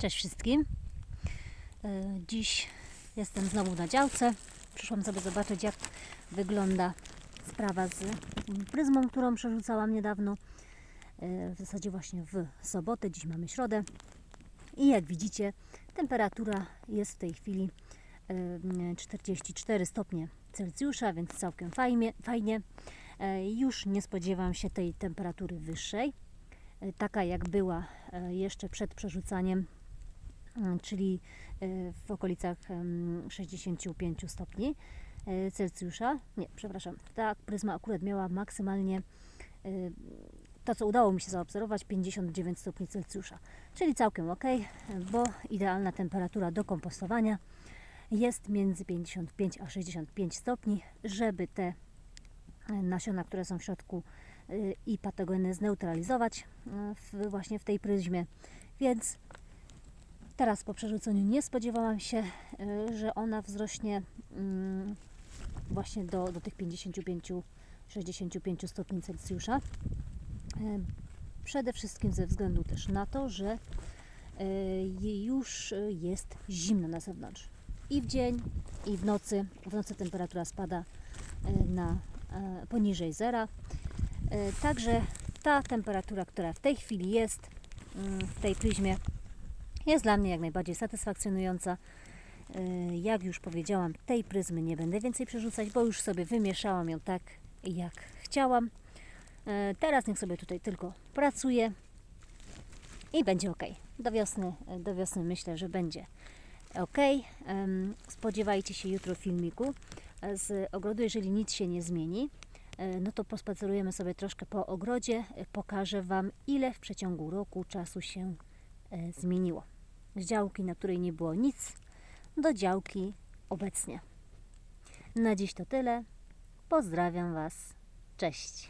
Cześć wszystkim. E, Dziś jestem znowu na działce. Przyszłam sobie zobaczyć, jak wygląda sprawa z pryzmą, którą przerzucałam niedawno. E, W zasadzie właśnie w sobotę. Dziś mamy środę. I jak widzicie, temperatura jest w tej chwili e, 44 stopnie Celsjusza, więc całkiem fajnie. fajnie. E, Już nie spodziewam się tej temperatury wyższej e, taka jak była e, jeszcze przed przerzucaniem, czyli e, w okolicach em, 65 stopni e, Celsjusza. Nie, przepraszam, ta pryzma akurat miała maksymalnie e, to, co udało mi się zaobserwować, 59 stopni Celsjusza, czyli całkiem ok, bo idealna temperatura do kompostowania jest między 55 a 65 stopni, żeby te nasiona, które są w środku i patogeny zneutralizować w, właśnie w tej pryzmie. Więc teraz po przerzuceniu nie spodziewałam się, y, że ona wzrośnie mm, właśnie do, do tych 55-65 stopni Celsjusza. Y, Przede wszystkim ze względu też na to, że y, już jest zimno na zewnątrz. I w dzień, i w nocy. W nocy temperatura spada na poniżej zera. Także ta temperatura, która w tej chwili jest w tej pryzmie, jest dla mnie jak najbardziej satysfakcjonująca. E, Jak już powiedziałam, tej pryzmy nie będę więcej przerzucać, bo już sobie wymieszałam ją tak, jak chciałam. E, Teraz niech sobie tutaj tylko pracuje i będzie ok. Do wiosny, do wiosny myślę, że będzie ok. Spodziewajcie się jutro filmiku z ogrodu, jeżeli nic się nie zmieni. e, No to pospacerujemy sobie troszkę po ogrodzie. Pokażę Wam, ile w przeciągu roku czasu się zmieniło. Z działki, na której nie było nic, do działki obecnie. Na dziś to tyle. Pozdrawiam Was. Cześć.